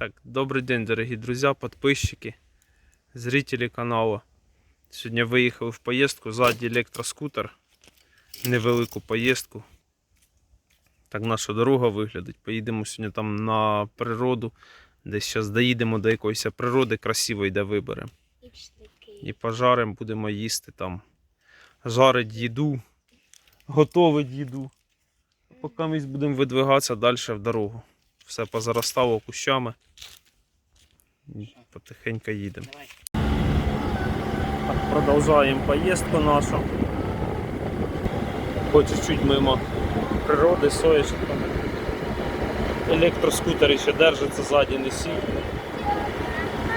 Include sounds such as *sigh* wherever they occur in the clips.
Так, добрий день, дорогі друзі, підписчики, зрителі каналу. Сьогодні виїхали в поїздку, ззаді електроскутер. Невелику поїздку. Так наша дорога виглядить. Поїдемо сьогодні там на природу. Десь зараз доїдемо до якоїсь природи красивої, де виберемо. І пожаримо, будемо їсти там. Жарить їду, готовить їду. Поки ми будемо видвигатися далі в дорогу. Все позаростало кущами. І потихеньку їдемо. Так, продовжуємо поїздку нашу. По чуть-чуть мимо природи, соєшника. Електроскутер ще держиться ззаді не сів.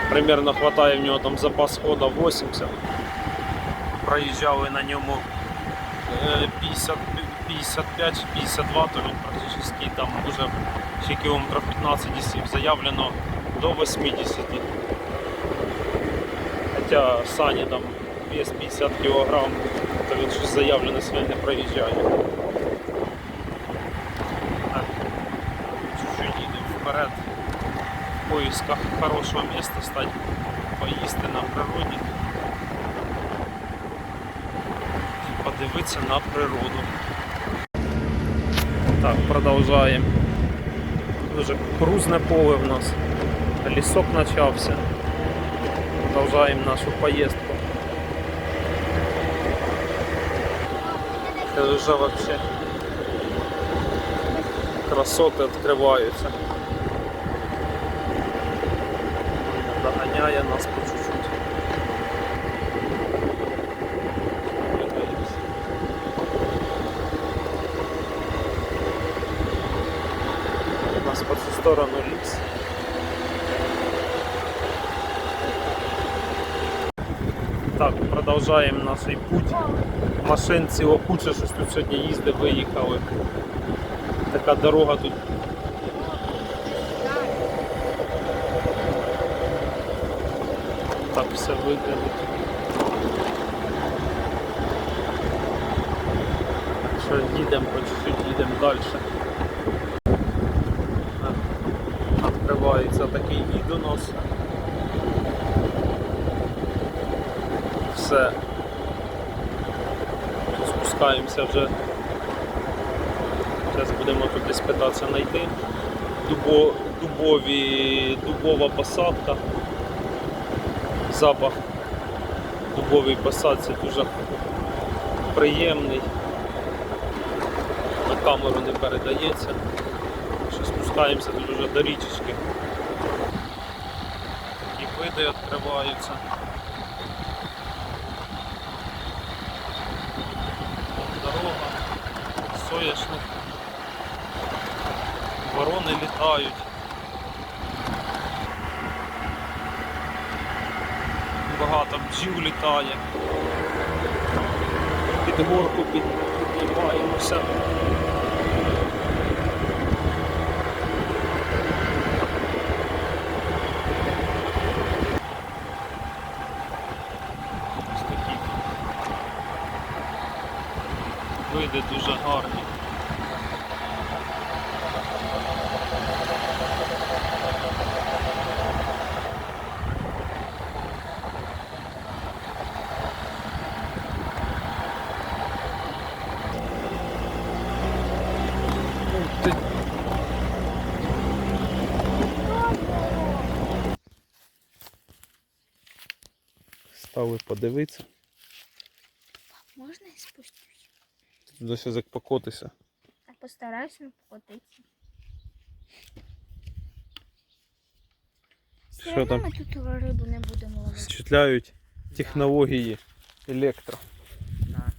Примерно хватає в нього там запас хода 80. Проїжджали на ньому е, 50, 55 52, то він практично там уже ще кілометрів 15 сів. Заявлено до 80. Хоча Сані там вес 50 кг, то він щось заявлене своє не проїжджає. Чуть-чуть їдемо вперед в поисках хорошего места стать, поїсти на природі подивитися на природу. Так, продовжуємо. Дуже крузне поле в нас. Лісок почався. Продовжуємо нашу поїздку. Це вже вообще красоти відкриваються. доганяє нас по чуть-чуть. У нас по цю сторону продовжуємо наш путь. Машин ціла куча, щось тут сьогодні їздив, виїхали. Така дорога тут так все виглядить. Що їдемо, по чуть-чуть їдемо далі. Відкривається такий від у нас. Все. Спускаємося вже. Зараз будемо тут десь знайти. Дубо, дубові, дубова посадка запах дубовій посадці дуже приємний. На камеру не передається. Що спускаємося тут вже до річечки. Такі види відкриваються. Дорога, соняшник, ворони літають. багато бджів літає. Під горку під, піднімаємося. Ось такі види дуже гарні. Ух ти. Подивитися. Можна я спустюсь? Туди ще як покотися. Я постараюся не покотитися. Все Що одно там? ми тут рибу не будемо ловити. Вчитляють технології електро. Да.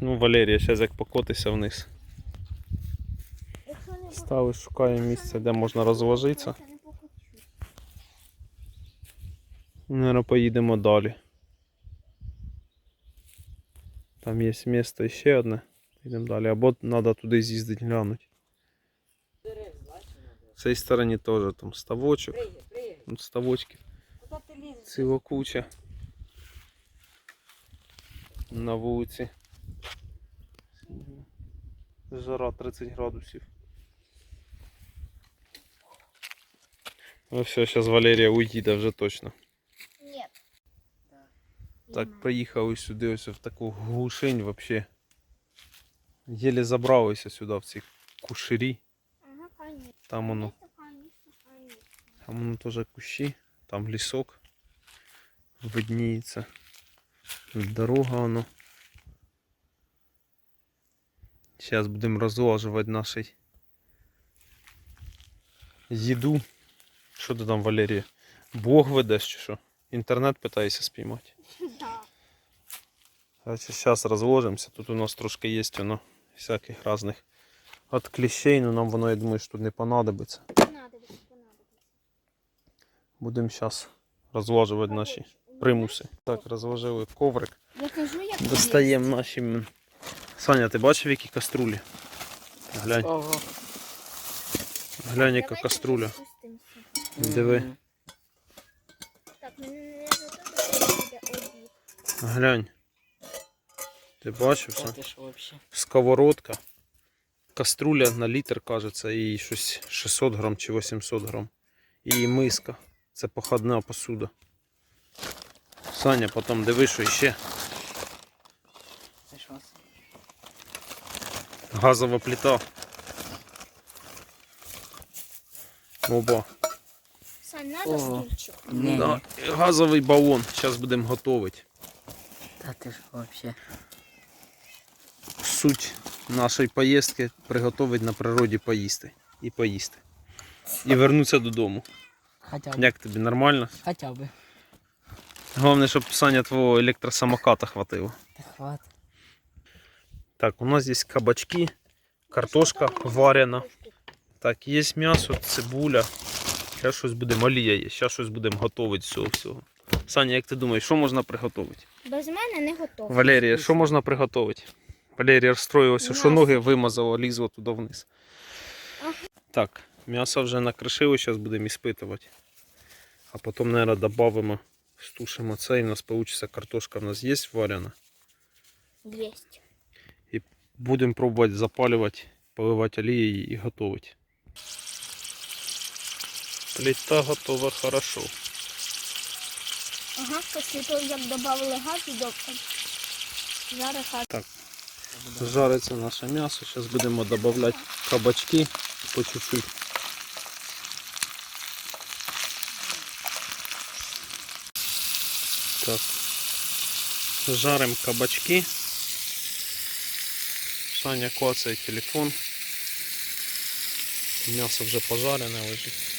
Ну, Валерія, зараз як покотися вниз. Стали, шукаємо місце, де можна розважитися. Наверно, поїдемо далі. Там є місто ще одне. Йдемо далі. Або треба туди з'їздити глянути. З цієї сторони теж там ставочок. Тут ставочків Куда ты лезешь? ціла куча. На вулиці. Жара 30 градусів. Ну все, зараз Валерія уїде вже точно. Так, приїхав і сюди ось в таку глушинь вообще. Єлі забрався сюди в ці куширі. Ага, конечно. Там воно, там воно теж кущі, там лісок видніється. Дорога воно. Зараз будемо розложувати нашу їду. Що ти там, Валерія? Бог ведеш чи що? Інтернет питаєшся спіймати. *laughs* Да. Значит, сейчас. Тут у нас трошки есть воно всяких разных от клещей, но нам воно, я думаю, що тут не понадобиться. Понадобиться, понадобиться. Будемо зараз розложувати наші примуси. Так, розложили коврик. Я кажу, як Достаємо наші. Саня, ти бачив, які каструлі? Глянь, Ого. глянь, яка каструля. Диви. Так, мене не затопить, буде обід. Глянь. Ти бачив вообще? Сковородка. Каструля на літр, кажеться, і щось 600 грам чи 800 грам. І миска. Це походна посуда. Саня, потім диви, що ще. Газова плита. Оба. Сань, надо стульчик? Да. Газовий балон. Зараз будемо готувати. Та ти що вообще? Суть нашої поїздки приготувати на природі поїсти. І поїсти. І вернутися додому. Хоча б. Як тобі нормально? Хоча б. Головне, щоб Саня твого електросамоката хватило. Та хват. Так, у нас здесь кабачки, картошка варена. Так, є м'ясо, цибуля. Зараз щось будемо олія є. Зараз щось будемо готувати з цього всього. Саня, як ти думаєш, що можна приготувати? Без мене не готово. Валерія, що можна приготувати? Валерія розстроїлася, що ноги вимазала, лізла туди вниз. Ага. Так, м'ясо вже накришили, зараз будемо іспитувати. А потім, мабуть, додамо, стушимо це і в нас вийде картошка. В нас є варена. Єсть. Будемо пробувати запалювати, поливати олією і готувати. Плита готова хорошо. Ага, після того, як додали газу, до... зараз газ. Жариться наше м'ясо. Зараз будемо додавати кабачки по чуть-чуть. Так. Жаримо кабачки. Саня клацає телефон. М'ясо вже пожарене лежить.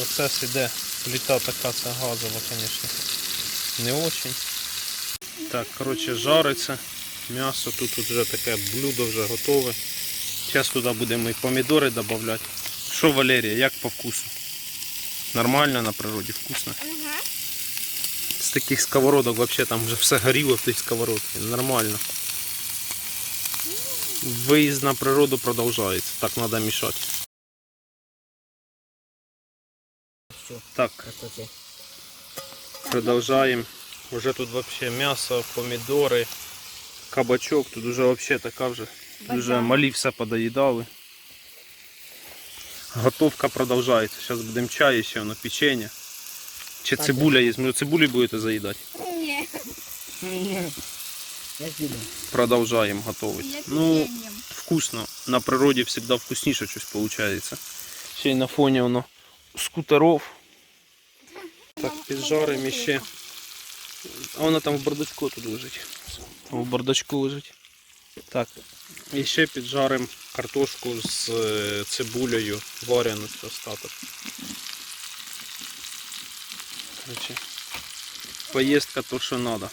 Процес іде. Плита така це газова, звісно. Не очень. Так, коротше, жариться. М'ясо тут вже таке блюдо вже готове. Зараз туди будемо і помідори додавати. Що, Валерія, як по вкусу? Нормально на природі, вкусно. Ага. З таких сковородок взагалі там вже все горіло в тій сковородці. Нормально. Виїзд на природу продовжується. Так треба мішати. Все. Так, Красоті. Продовжаємо. Уже тут вообще м'ясо, помідори, кабачок. Тут уже вообще така вже. Тут вже малі все подоїдали. Готовка продовжується. Зараз будемо чай, ще воно печення. Чи Так, цибуля є? Може цибулі будете заїдати? Ні. Продовжуємо готувати. Ну, вкусно. На природі завжди вкусніше щось виходить. Ще й на фоні воно скутеров. Так, піджаримо іще. А вона там в бардачку тут лежить. В бардачку лежить. Так. І ще піджаримо картошку з е, цибулею варену остаток. Короче, поїздка то, що треба.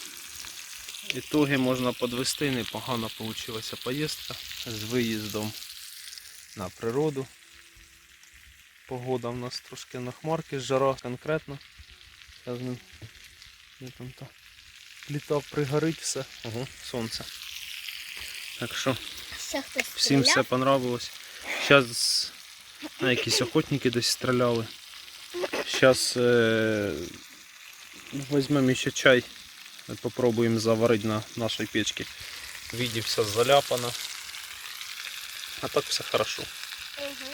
Ітоги можна підвести, непогано вийшла поїздка з виїздом на природу. Погода в нас трошки на хмарки, жара конкретно. Зараз ми де там та пліта пригорить все. Ого, сонце. Так що всім все понравилось. Зараз на якісь охотники десь стріляли. Зараз е, візьмемо ще чай. Попробуємо заварити на нашій печці. Віді все заляпано. А так все хорошо. Угу.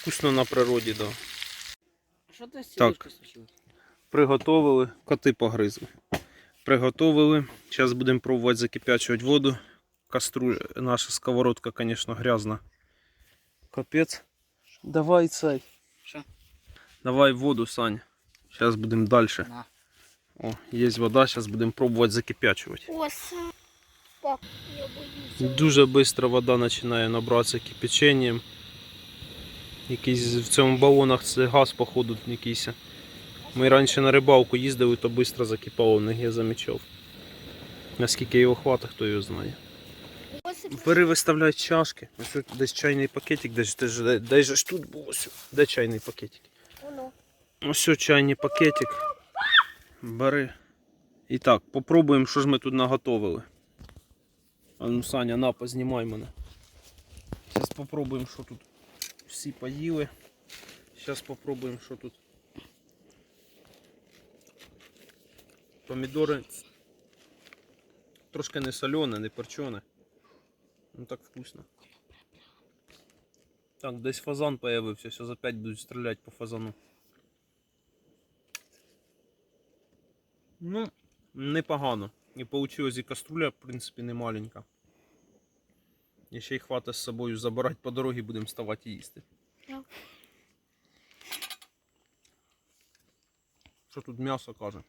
Вкусно на природі, да. Що ти з Так. случилось? Приготовили, коти погризли. Приготовили. Зараз будемо пробувати закипячувати воду. Кастру... Наша сковородка, звісно, грязна. Капець. Давай цей. Що? Давай воду, Сань. Зараз будемо далі. На. О, є вода, зараз будемо пробувати закипячувати. Пап, я. Дуже швидко вода починає набратися кипяченням. Якийсь в цьому балонах це газ, походу, якийсь. Ми раніше на рибалку їздили, то швидко закипало, в них я замічав. Наскільки його хватить, хто його знає. Оси Перевиставляють чашки. Ось тут десь чайний пакетик, десь, десь, десь, десь же ж тут був ось. Де чайний пакетик? Ось ось чайний пакетик. Бери. І так, попробуємо, що ж ми тут наготовили. А ну, Саня, на, познімай мене. Зараз попробуємо, що тут всі поїли. Зараз попробуємо, що тут. Помідори трошки не солене, не перчене. Ну так вкусно. Так, десь фазан появився, зараз опять будуть стріляти по фазану. Ну, непогано. І вийшла і каструля, в принципі, не маленька. І ще й хватить з собою забирати по дорозі, будемо ставати і їсти. Так. Що тут м'ясо каже?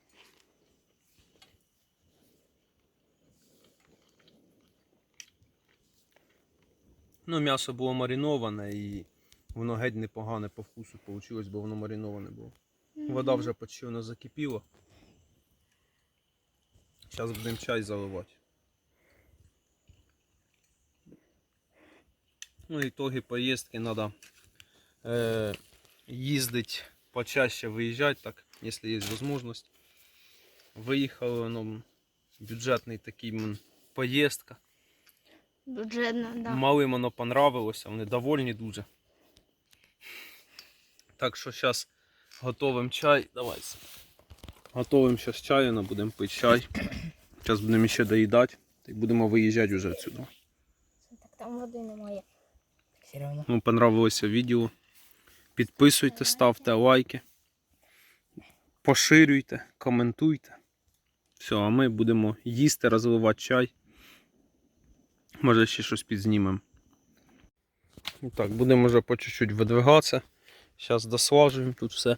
Ну, м'ясо було мариноване і воно геть непогане по вкусу вийшло, бо воно мариноване було. Вода вже почти закипіла. Зараз будемо чай заливати. Ну, ітоги поїздки треба е, їздити почаще виїжджати, так, якщо є можливість. Виїхали, воно бюджетний такий поїздка. Бюджетно, да. Малим воно понравилося, вони довольні дуже. Так що зараз готовим чай. Давай. Сань. Готовим зараз чаю, ну, будемо пити чай. Зараз будемо ще доїдати. І будемо виїжджати вже відсюди. Так там води немає. Вам понравилося відео. Підписуйте, ставте лайки. Поширюйте, коментуйте. Все, а ми будемо їсти, розливати чай. Може ще щось підзнімемо. І Так, будемо вже по чуть-чуть видвигатися. Зараз дослажуємо тут все.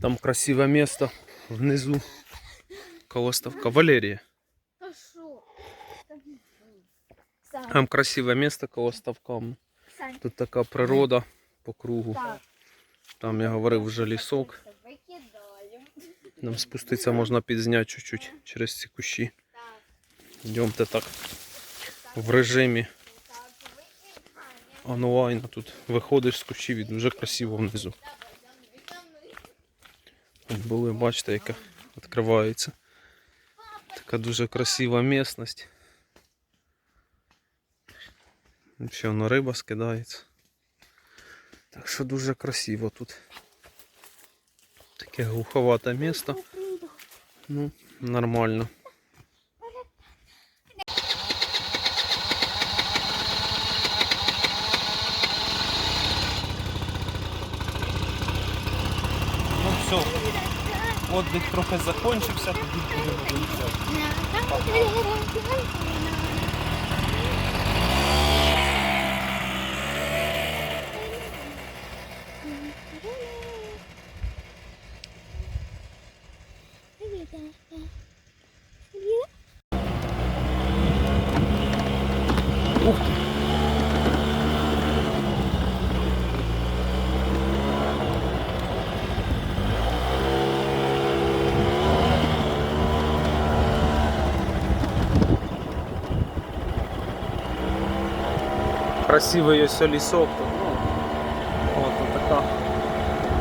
Там красиве місто внизу. Коло ставка. Валерія. Там красиве місто коло ставка. Тут така природа по кругу. Там я говорив вже лісок. Нам спуститися можна підзняти чуть-чуть через ці кущі. Йдемте так в режимі онлайн. Тут виходиш з кущів і дуже красиво внизу. От були, бачите, яка відкривається. Така дуже красива місцевість. Ще воно риба скидається. Так що дуже красиво тут. Таке глуховате місто. Ну, нормально. Ну все, отдих трохи закончився, тоді будемо виїжджати. Ух ти! Красивий ось лісок тут. Ну, от така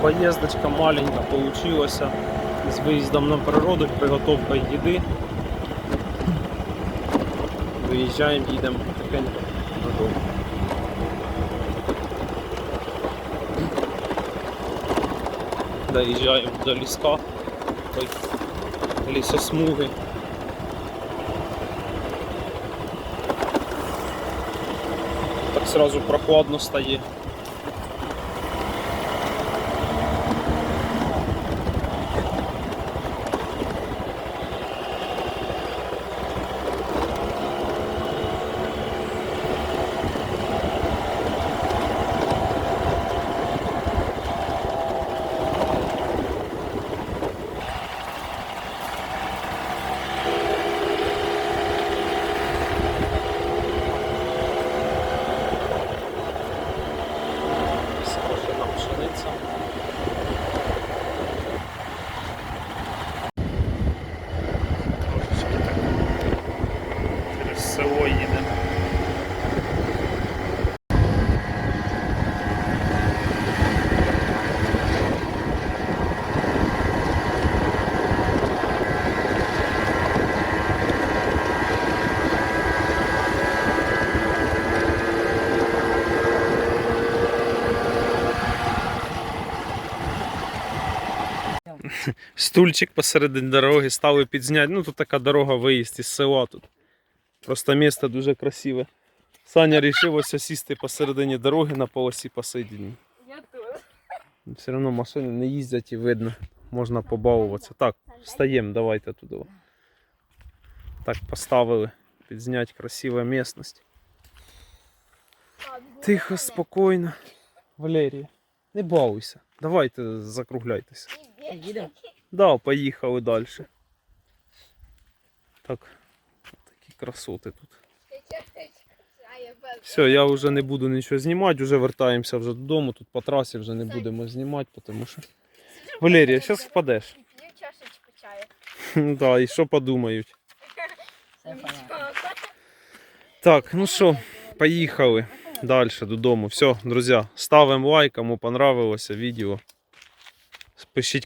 поїздочка маленька получилася з виїздом на природу, приготовка їди. Виїжджаємо, їдемо потихеньку додому. Доїжджаємо до ліска, той сразу прохладно стає. Скошена пшениця. Трошечки так через село їдемо. *laughs* Стульчик посередині дороги ставив підзняти. Ну тут така дорога виїзд із села тут. Просто місто дуже красиве. Саня рішив ось сісти посередині дороги на полосі посидінні. Я тут. Все одно машини не їздять і видно. Можна побавуватися. Так, встаємо, давайте туди. Так поставили. Підзняти красива місцевість. Тихо, спокійно. Валерія, не балуйся. Давайте закругляйтеся. Їдемо? Да, поїхали далі. Так, такі красоти тут. Все, я вже не буду нічого знімати, вже вертаємося вже додому. Тут по трасі вже не будемо знімати, тому що. Валерія, зараз впадеш. Чашечку чаю. *laughs* Да, і що подумають. Так, ну що, поїхали далі додому. Все, друзі, ставимо лайк, кому понравилося відео. Пишіть